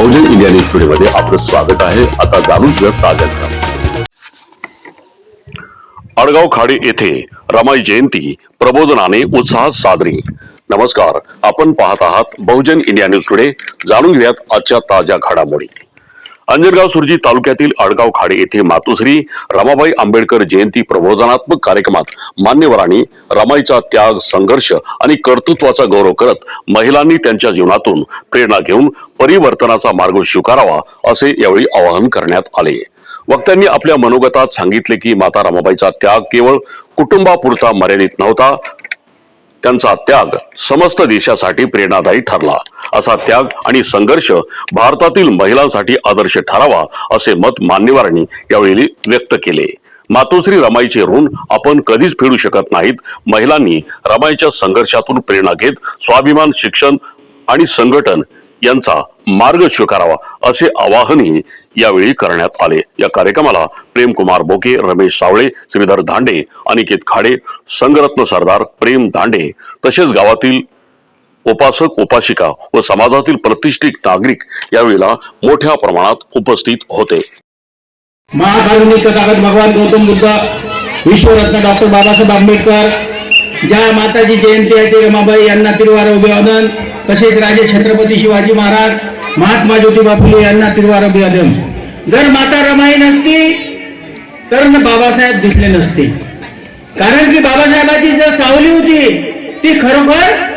बहुजन India news स्टुडिओमध्ये आपलं स्वागत आहे. आता जाणून घेऊया ताज्या अडगाव खाडी येथे रमाई जयंती प्रबोधनाने उत्साहात साजरी. नमस्कार आपण पाहत आहात बहुजन इंडिया न्यूज टुडे. जाणून घेऊयात आजच्या ताज्या घडामोडी. अंजनगाव सुरजी तालुक्यातील आडगाव खाडे येथे मातोश्री रमाबाई आंबेडकर जयंती प्रबोधनात्मक कार्यक्रमात मान्यवरांनी रमाईचा त्याग संघर्ष आणि कर्तृत्वाचा गौरव करत महिलांनी त्यांच्या जीवनातून प्रेरणा घेऊन परिवर्तनाचा मार्ग स्वीकारावा असे यावेळी आवाहन करण्यात आले. वक्त्यांनी आपल्या मनोगतात सांगितले की माता रमाबाईचा त्याग केवळ कुटुंबापुरता मर्यादित नव्हता त्यांचा त्याग समस्त देशासाठी प्रेरणादायी ठरला. असा त्याग आणि संघर्ष भारतातील महिलांसाठी आदर्श ठरावा असे मत मान्यवरांनी यावेळी व्यक्त केले. मातोश्री रमाईचे ऋण आपण कधीच फेडू शकत नाहीत. महिलांनी रमाईच्या संघर्षातून प्रेरणा घेत स्वाभिमान शिक्षण आणि संघटन यांचा मार्ग स्वीकारावा असे आवाहनही यावेळी करण्यात आले. या कार्यक्रमाला प्रेमकुमार बोके रमेश सावळे श्रीधर धांडे अनिकेत खाडे संगरत्न सरदार प्रेम दांडे तसेच गावातील उपासक उपासिका व समाजातील प्रतिष्ठित नागरिक यावेळेला मोठ्या प्रमाणात उपस्थित होते. महाकारुणी भगवान गौतम बुद्ध विश्वरत्न डॉक्टर बाबासाहेब आंबेडकर ज्या माताजी जयंती आहे. ते रमाबाई यांना तिरुवार अभिवादन. तसेच राजे छत्रपती शिवाजी महाराज महात्मा ज्योतिबा फुले यांना तिरुवार अभिवादन. जर माता रमाई नसती तर बाबासाहेब दिसले नसते. कारण की बाबासाहेबाची जर सावली होती ती खरोखर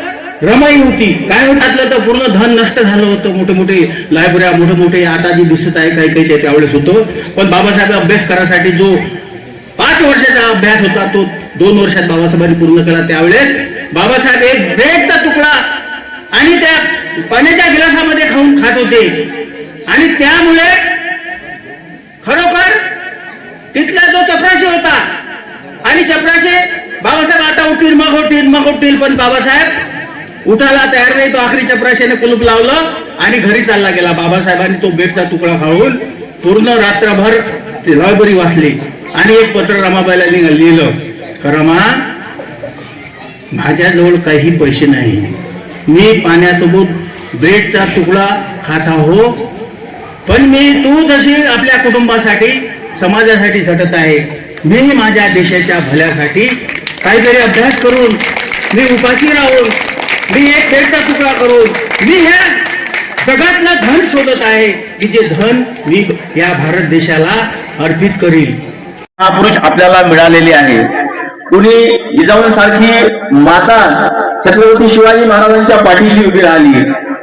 रमाई होती. काय म्हटलं तर पूर्ण धन नष्ट झालं होतं. मोठे मोठे लायब्रऱ्या मोठे मोठे आता जी दिसत आहे. काही काही त्यावेळेस होतं. पण बाबासाहेब अभ्यास करायसाठी जो पाच वर्षाचा अभ्यास होता तो दोन वर्षात बाबासाहेबांनी पूर्ण केला त्यावेळेस. बाबासाहेब एक ब्रेडचा तुकडा आणि त्या पाण्याच्या गिलासामध्ये खाऊन खात होते. आणि त्यामुळे खरोखर तिथला जो चपराशी होता आणि चपराशी बाबासाहेब आता उठतील मग उठतील मग उठतील पण बाबासाहेब उठायला तयार नाही. तो आखरी चपराशीने कुलूप लावलं आणि घरी चालला गेला. बाबासाहेबांनी तो बेडचा तुकडा खाऊन पूर्ण रात्रभर ती लायब्ररी वाचली. आणि एक पत्र रमाबाईला मी लिहिलं. रमा माझ्याजवळ काही पैसे नाही. मी पाण्यासोबत ब्रेडचा तुकडा खाता हो पण मी तू जशी आपल्या कुटुंबासाठी समाजासाठी झटत आहे मी माझ्या देशाच्या भल्यासाठी काहीतरी अभ्यास करून मी उपाशी राहून मी एक पेटचा तुकडा करून मी ह्या जगातलं धन शोधत आहे की जे धन मी या भारत देशाला अर्पित करील. महापुरुष आपल्याला मिळालेले आहे. कुणी जिजाऊ सारखी माता छत्रपती शिवाजी महाराजांच्या पाठीशी उभी राहिली.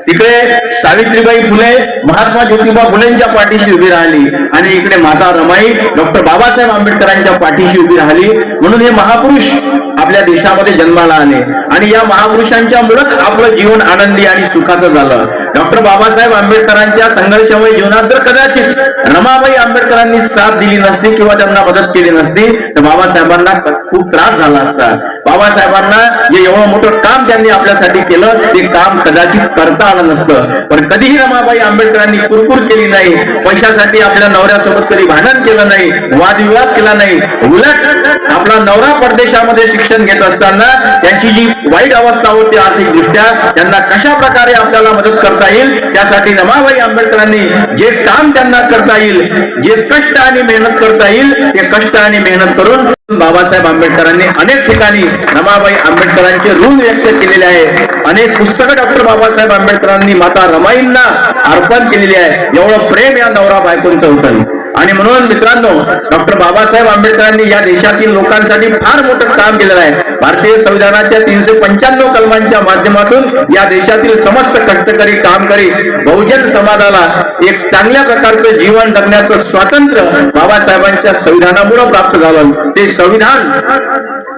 तिकडे सावित्रीबाई फुले महात्मा ज्योतिबा फुलेंच्या पाठीशी उभी राहिली आणि इकडे माता रमाई डॉक्टर बाबासाहेब आंबेडकरांच्या पाठीशी उभी राहिली. म्हणून हे महापुरुष आपल्या देशामध्ये जन्माला आले आणि या महापुरुषांच्या मुळेच आपलं जीवन आनंदी आणि सुखाचं झालं. डॉक्टर बाबासाहेब आंबेडकरांच्या संघर्षमय जीवनात जर कदाचित रमाबाई आंबेडकरांनी साथ दिली नसती किंवा त्यांना मदत केली नसती तर बाबासाहेबांना खूप त्रास झाला असता. बाबासाहेबांना जे एवढं मोठं काम त्यांनी आपल्यासाठी केलं ते काम कदाचित करता आलं नसतं. पण कधीही रमाबाई आंबेडकरांनी कुरकुर केली नाही पैशासाठी आपल्या नवऱ्यासोबत कधी भांडण केलं नाही वादविवाद केला नाही उलट आपला नवरा परदेशामध्ये शिक्षण घेत असताना त्यांची जी वाईट अवस्था होती आर्थिक दृष्ट्या त्यांना कशा प्रकारे आपल्याला मदत करता येईल त्यासाठी रमाबाई आंबेडकरांनी जे काम त्यांना करता येईल जे कष्ट आणि मेहनत करता येईल ते कष्ट आणि मेहनत करून बाबासाहेब आंबेडकरांनी अनेक ठिकाणी रमाबाई आंबेडकरांचे ऋण व्यक्त केलेले आहे. अनेक पुस्तकं डॉक्टर बाबासाहेब आंबेडकरांनी माता रमाईंना अर्पण केलेली आहे. एवढं प्रेम या नवरा बायकोंचं होतं. आणि म्हणून मित्रांनो डॉक्टर बाबासाहेब आंबेडकरांनी या देशातील लोकांसाठी फार मोठं काम केलेलं आहे. भारतीय संविधानाच्या तीनशे पंच्याण्णव कलमांच्या माध्यमातून या देशातील समस्त कष्टकरी कामकरी बहुजन समाजाला एक चांगल्या प्रकारचं जीवन जगण्याचं स्वातंत्र्य बाबासाहेबांच्या संविधानामुळे प्राप्त झालं. ते संविधान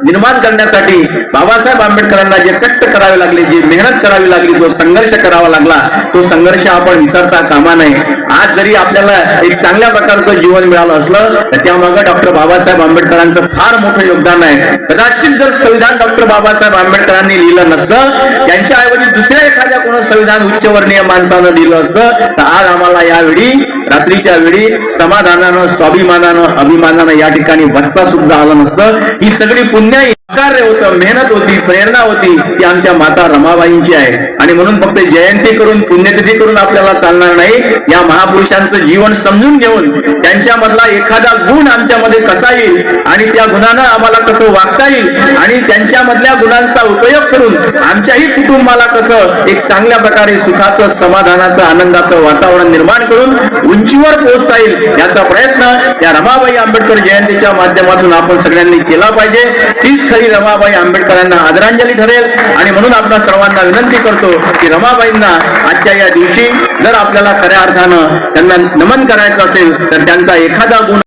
निर्माण करण्यासाठी बाबासाहेब आंबेडकरांना जे कष्ट करावे लागले जी मेहनत करावी लागली जो संघर्ष करावा लागला तो संघर्ष आपण विसरता कामा नये. आज जरी आपल्याला एक चांगल्या प्रकारचं सार्थक जीवन मिळालं असलं तर त्यामागं डॉक्टर बाबासाहेब आंबेडकरांचं फार मोठं योगदान आहे. कदाचित जर संविधान डॉक्टर बाबासाहेब आंबेडकरांनी लिहिलं नसतं त्यांच्या ऐवजी दुसऱ्या एखाद्या कोणा संविधान उच्चवर्णीय माणसानं लिहिलं असतं तर आज आम्हाला यावेळी रात्रीच्या वेळी समाधानानं स्वाभिमानानं अभिमानानं या ठिकाणी बसता सुद्धा आलं नसतं. ही सगळी पुण्याई कार्य होतं मेहनत होती प्रेरणा होती ती आमच्या माता रमाबाईंची आहे. आणि म्हणून फक्त जयंती करून पुण्यतिथी करून आपल्याला चालणार नाही या महापुरुषांचं जीवन समजून घेऊन त्यांच्यामधला एखादा गुण आमच्यामध्ये कसा येईल आणि त्या गुणानं आम्हाला कसं वागता येईल आणि त्यांच्यामधल्या गुणांचा उपयोग करून आमच्याही कुटुंबाला कसं एक चांगल्या प्रकारे सुखाचं समाधानाचं आनंदाचं वातावरण निर्माण करून उंचीवर पोहोचता येईल याचा प्रयत्न या रमाबाई आंबेडकर जयंतीच्या माध्यमातून आपण सगळ्यांनी केला पाहिजे. तीच खरी रमाबाई आंबेडकरांना आदरांजली ठरेल. आणि म्हणून आपल्या सर्वांना विनंती करतो की रमाबाईंना आजच्या या दिवशी जर आपल्याला खऱ्या अर्थानं त्यांना नमन करायचं असेल तर त्यांचा एखादा गुण